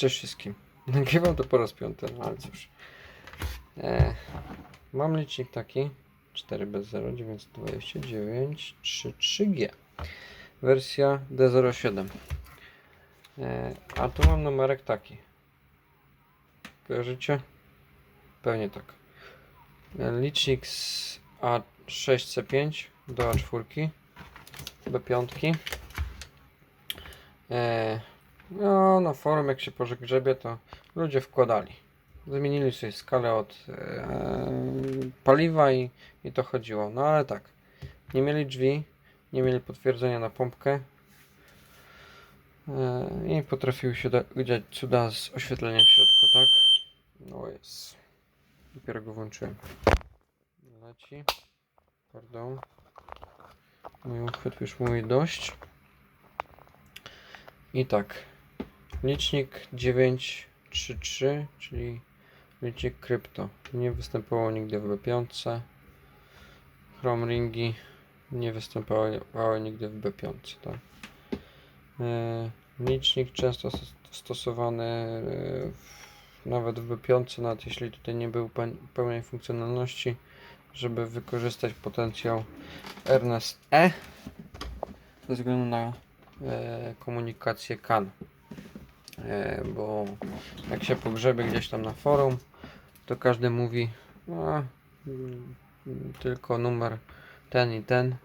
Cześć wszystkim. Nagrywam to po raz piąty, no ale cóż. E, mam licznik taki 4 bez 0 929 33G. Wersja D07. E, a tu mam numerek taki. Kojarzycie? Pewnie tak. E, licznik z A6C5 do A4 B5. E, no, na forum jak się pożegrzebie, to ludzie wkładali. Zmienili sobie skalę od e, paliwa i, i to chodziło. No ale tak, nie mieli drzwi, nie mieli potwierdzenia na pompkę e, i potrafiły się dziać cuda z oświetleniem w środku, tak? No jest. Dopiero go włączyłem. Leci. Pardon. Mój uchwyt już mówi dość. I tak. Licznik 933, czyli licznik krypto. Nie występowało nigdy w B5. Chrome ringi nie występowały nigdy w B5. Tak? E, licznik często stos- stosowany e, w, nawet w B5, nawet jeśli tutaj nie był pe- pełnej funkcjonalności, żeby wykorzystać potencjał Ernest E ze względu na e, komunikację CAN. E, bo jak się pogrzebie gdzieś tam na forum, to każdy mówi mm, tylko numer ten i ten,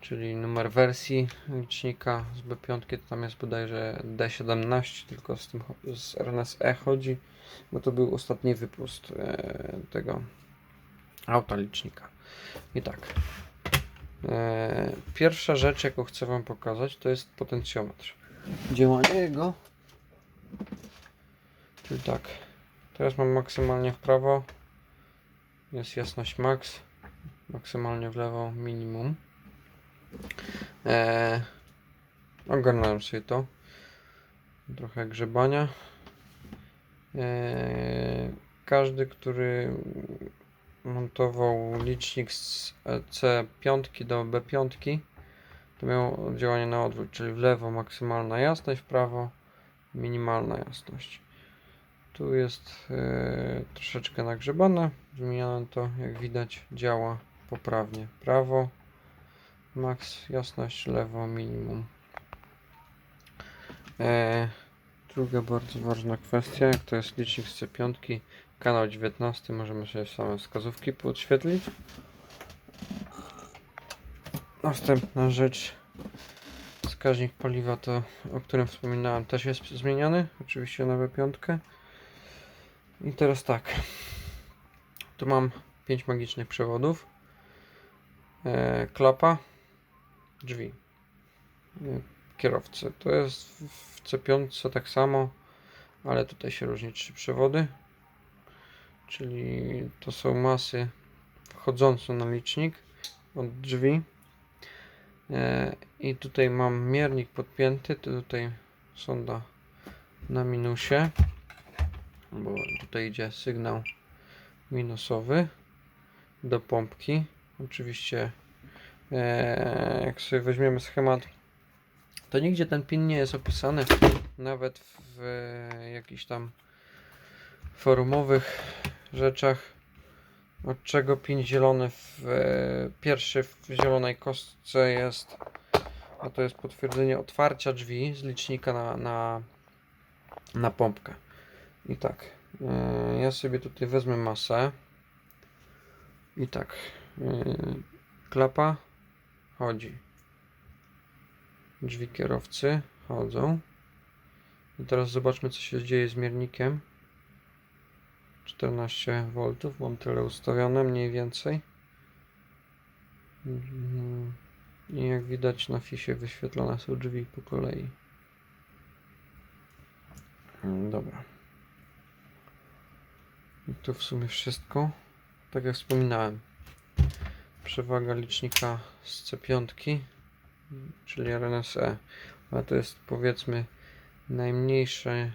czyli numer wersji licznika z B5 to tam jest bodajże D17, tylko z tym z RNSE chodzi, bo to był ostatni wypust e, tego auta licznika. I tak. E, pierwsza rzecz, jaką chcę Wam pokazać, to jest potencjometr. Działanie jego. Czyli tak. Teraz mam maksymalnie w prawo. Jest jasność max. Maksymalnie w lewo minimum. E, ogarnąłem sobie to. Trochę grzebania. E, każdy, który montował licznik z C5 do B5 to miał działanie na odwrót, czyli w lewo maksymalna jasność, w prawo minimalna jasność. Tu jest e, troszeczkę nagrzebane, zmieniano to, jak widać działa poprawnie. Prawo max jasność, lewo minimum. E, druga bardzo ważna kwestia, jak to jest licznik z C5, kanał 19, możemy sobie same wskazówki podświetlić. Następna rzecz, wskaźnik paliwa, to o którym wspominałem, też jest zmieniany, oczywiście na B5. I teraz tak, tu mam 5 magicznych przewodów, e, klapa, drzwi, e, kierowcy. To jest w- w C5 tak samo, ale tutaj się różni trzy przewody, czyli to są masy wchodzące na licznik od drzwi. E, I tutaj mam miernik podpięty, tutaj sonda na minusie, bo tutaj idzie sygnał minusowy do pompki. Oczywiście, e, jak sobie weźmiemy schemat, to nigdzie ten pin nie jest opisany, nawet w e, jakichś tam forumowych rzeczach. Od czego pin zielony w e, pierwszy w zielonej kostce jest a to jest potwierdzenie otwarcia drzwi z licznika na, na, na pompkę i tak e, ja sobie tutaj wezmę masę i tak e, klapa chodzi drzwi kierowcy chodzą i teraz zobaczmy co się dzieje z miernikiem 14 V, mam tyle ustawione mniej więcej. Mhm. I jak widać na fisie wyświetlone są drzwi po kolei. Mm, Dobra. To w sumie wszystko. Tak jak wspominałem. Przewaga licznika z C5, czyli RNSE. A to jest powiedzmy najmniejszy e,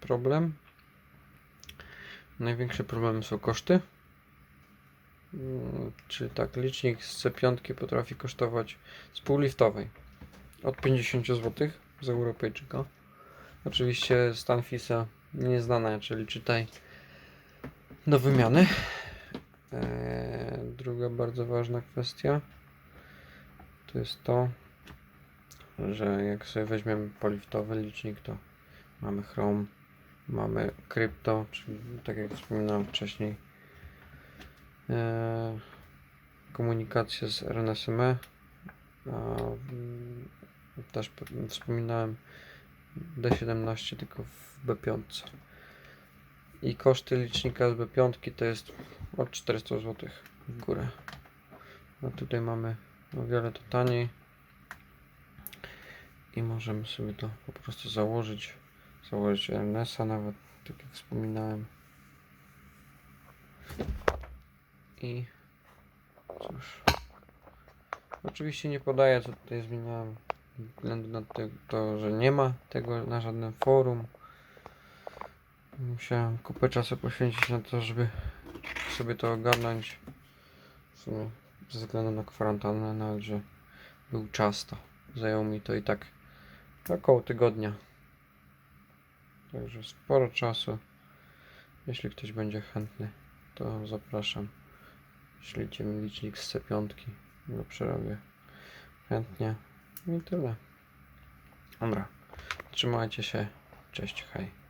problem. Największe problemy są koszty. Mm, Czyli tak, licznik z C5 potrafi kosztować z półliftowej od 50 zł z Europejczyka Oczywiście stan FISA nieznana, czyli czytaj do wymiany. Eee, druga bardzo ważna kwestia to jest to, że jak sobie weźmiemy poliftowy licznik, to mamy Chrome, mamy krypto, czyli tak jak wspominałem wcześniej, eee, komunikację z RNSME, też wspominałem D17 tylko w B5. I koszty licznika z B5 to jest od 400 zł w górę. A tutaj mamy o wiele to taniej. I możemy sobie to po prostu założyć. Założyć RNS-a nawet, tak jak wspominałem. I cóż. Oczywiście nie podaję, co tutaj zmieniałem. względu na to, że nie ma tego na żadnym forum. Musiałem kupę czasu poświęcić na to, żeby sobie to ogarnąć. W sumie ze względu na kwarantannę, nawet że był czas, to zajęło mi to i tak około tygodnia. Także sporo czasu. Jeśli ktoś będzie chętny, to zapraszam. Ślijcie mi licznik z C5. Go przerobię chętnie. I tyle. Dobra. Trzymajcie się. Cześć, hej.